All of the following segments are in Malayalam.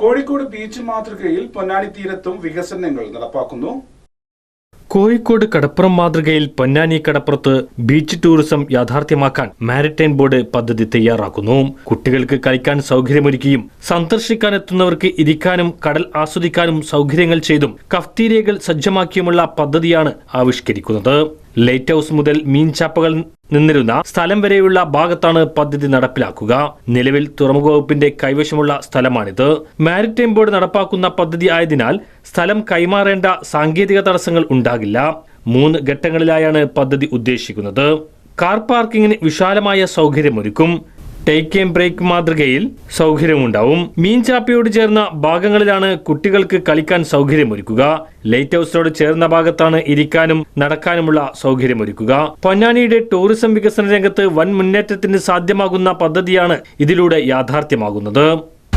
കോഴിക്കോട് ബീച്ച് മാതൃകയിൽ പൊന്നാനി തീരത്തും വികസനങ്ങൾ നടപ്പാക്കുന്നു. കോഴിക്കോട് കടപ്പുറം മാതൃകയിൽ പൊന്നാനി കടപ്പുറത്ത് ബീച്ച് ടൂറിസം യാഥാർത്ഥ്യമാക്കാൻ മാരിടൈം ബോർഡ് പദ്ധതി തയ്യാറാക്കുന്നു. കുട്ടികൾക്ക് കളിക്കാൻ സൗകര്യമൊരുക്കിയും സന്ദർശിക്കാൻ സന്ദർശിക്കാനെത്തുന്നവർക്ക് ഇരിക്കാനും കടൽ ആസ്വദിക്കാനും സൗകര്യങ്ങൾ ചെയ്തും കഫ്തീരിയകൾ സജ്ജമാക്കിയുമുള്ള പദ്ധതിയാണ് ആവിഷ്കരിക്കുന്നത്. ലൈറ്റ് ഹൌസ് മുതൽ മീൻചാപ്പകൾ നിന്നിരുന്ന സ്ഥലം വരെയുള്ള ഭാഗത്താണ് പദ്ധതി നടപ്പിലാക്കുക. നിലവിൽ തുറമുഖ വകുപ്പിന്റെ കൈവശമുള്ള സ്ഥലമാണിത്. മാരിടൈം ബോർഡ് നടപ്പാക്കുന്ന പദ്ധതി ആയതിനാൽ സ്ഥലം കൈമാറേണ്ട സാങ്കേതിക തടസ്സങ്ങൾ ഉണ്ടാകില്ല. മൂന്ന് ഘട്ടങ്ങളിലായാണ് പദ്ധതി ഉദ്ദേശിക്കുന്നത്. കാർ പാർക്കിങ്ങിന് വിശാലമായ സൗകര്യമൊരുക്കും. ടേക്ക് ആൻഡ് ബ്രേക്ക് മാതൃകയിൽ സൗകര്യമുണ്ടാവും. മീൻചാപ്പയോട് ചേർന്ന ഭാഗങ്ങളിലാണ് കുട്ടികൾക്ക് കളിക്കാൻ സൗകര്യമൊരുക്കുക. ലൈറ്റ് ഹൌസിനോട് ചേർന്ന ഭാഗത്താണ് ഇരിക്കാനും നടക്കാനുമുള്ള സൗകര്യമൊരുക്കുക. പൊന്നാനിയുടെ ടൂറിസം വികസന രംഗത്ത് വൻ മുന്നേറ്റത്തിന് സാധ്യമാകുന്ന പദ്ധതിയാണ് ഇതിലൂടെ യാഥാർത്ഥ്യമാകുന്നത്.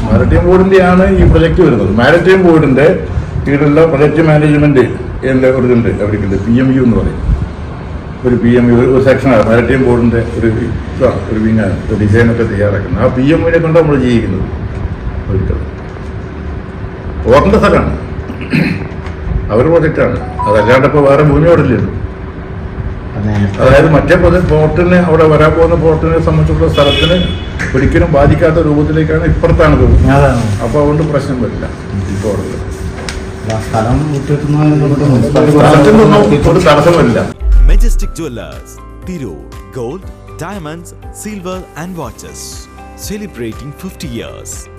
മാരിടൈം ബോർഡിന്റെയാണ് ഈ പ്രൊജക്ട് വരുന്നത്. മാരിടൈം ബോർഡിന്റെ കീഴിലുള്ള പ്രൊജക്ട് മാനേജ്മെന്റ് ഒരു അവർക്കുണ്ട് പി എം യു എന്ന് പറയും. ഒരു പി എം ഒരു സെക്ഷനാണ് മാരിടൈം ബോർഡിന്റെ ഒരു ഇതാണ് ഒരു വിങ്ങാണ് ഡിസൈനൊക്കെ തയ്യാറാക്കുന്നത്. ആ പി എം യുവിനെ കൊണ്ട് നമ്മൾ ജീവിക്കുന്നത്. ഒരിക്കലും സ്ഥലമാണ്. അവർ പ്രൊജക്റ്റാണ് അതല്ലാണ്ട് ഇപ്പോൾ വേറെ ഭൂമി അവിടെ ഇല്ലല്ലോ അതായത് മറ്റേ പ്രൊജക്ട് പോർട്ടിന് അവിടെ വരാൻ പോകുന്ന പോർട്ടിനെ സംബന്ധിച്ചുള്ള സ്ഥലത്തിന് ഒരിക്കലും ബാധിക്കാത്ത രൂപത്തിലേക്കാണ് ഇപ്പുറത്താണ് പോകുന്നത്. അപ്പോൾ അതുകൊണ്ട് പ്രശ്നം വരില്ല. ഇപ്പോൾ സ്ഥലം ഒരു തടസ്സം വരില്ല Jewelers, Tiro, Gold, Diamonds, Silver and Watches. Celebrating 50 years.